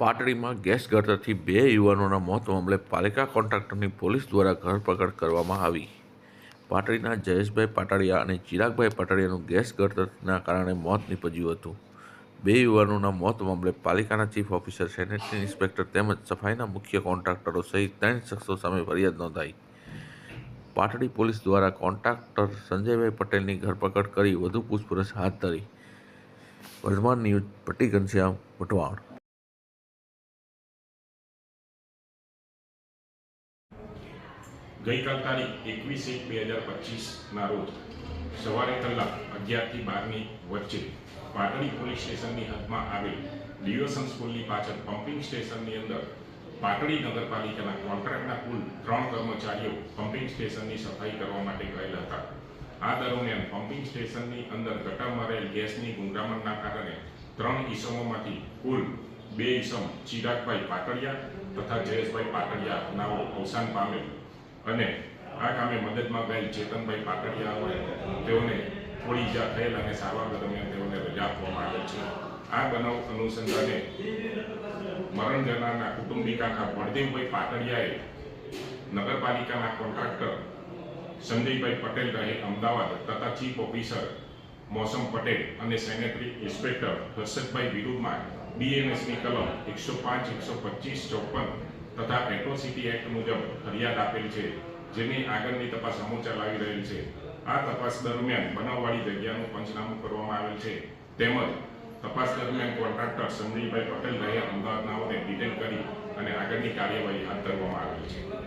પાટડીમાં gas ગળતરથી બે યુવાનોના મોત મામલે પાલિકા કોન્ટ્રાક્ટરની પોલીસ દ્વારા ધરપકડ કરવામાં આવી. પાટડીના જયેશભાઈ પાટડિયા અને ચિરાગભાઈ પાટડિયાનું ગેસ ગળતરના કારણે મોત નીપજ્યું હતું. બે યુવાનોના મોત મામલે પાલિકાના ચીફ ઓફિસર સેનેટરી ઇન્સ્પેક્ટર તેમજ સફાઈના મુખ્ય કોન્ટ્રાક્ટરો સહિત ત્રણ શખ્સો સામે ફરિયાદ નોંધાઈ. પાટડી પોલીસ દ્વારા કોન્ટ્રાક્ટર સંજયભાઈ પટેલની ધરપકડ કરી વધુ પૂછપરછ હાથ ધરી. વર્ધમાન ન્યૂઝ, પટ્ટી ઘનશ્યામ વટવાણ ગઈકાલ તારીખ એકવીસ એક બે હજાર પચીસના રોજ સવારે કલાક અગિયારથી બારની વચ્ચે પાટડી પોલીસ સ્ટેશનની હદમાં આવેલ ડિવોશન સ્કૂલની પાછળ પમ્પિંગ સ્ટેશનની અંદર પાટડી નગરપાલિકાના કોન્ટ્રાક્ટના કુલ ત્રણ કર્મચારીઓ પમ્પિંગ સ્ટેશનની સફાઈ કરવા માટે ગયેલા હતા. આ દરમિયાન પમ્પિંગ સ્ટેશનની અંદર ગટર મરેલ ગેસની ગુંગરામણના કારણે ત્રણ ઈસમોમાંથી કુલ બે ઈસમ ચિરાગભાઈ પાટડિયા તથા જયેશભાઈ પાટડિયા, નાઓ અવસાન પામેલ. અને આ કામે મદદમાં ગયેલ ચેતનભાઈ પાટડિયા હોય, તેઓને થોડી ઈજા થયેલ અને સારવાર દરમિયાન તેઓને રજા આપવામાં આવેલ છે. આ બનાવ અનુસંધાને મરણ જનારના કુટુંબિકાના બળદેવભાઈ પાટડિયાએ નગરપાલિકાના કોન્ટ્રાક્ટર સંદીપભાઈ પટેલ રહે અમદાવાદ તથા ચીફ ઓફિસર મોસમ પટેલ અને સેનેટરી ઇન્સ્પેક્ટર હર્ષદભાઈ વિરુદ્ધમાં બીએનએસની કલમ એકસો પાંચ, એકસો પચીસ, ચોપન તથા એટ્રોસિટી એક્ટ મુજબ ફરિયાદ આપેલ છે, જેની આગળની તપાસ અમો ચલાવી રહેલ છે. આ તપાસ દરમિયાન બનાવવાળી જગ્યાનું પંચનામું કરવામાં આવેલ છે. તેમજ તપાસ દરમિયાન કોન્ટ્રાક્ટર સંજયભાઈ પટેલ રહે અમદાવાદનાઓને ડિટેલ કરી અને આગળની કાર્યવાહી હાથ ધરવામાં આવેલ છે.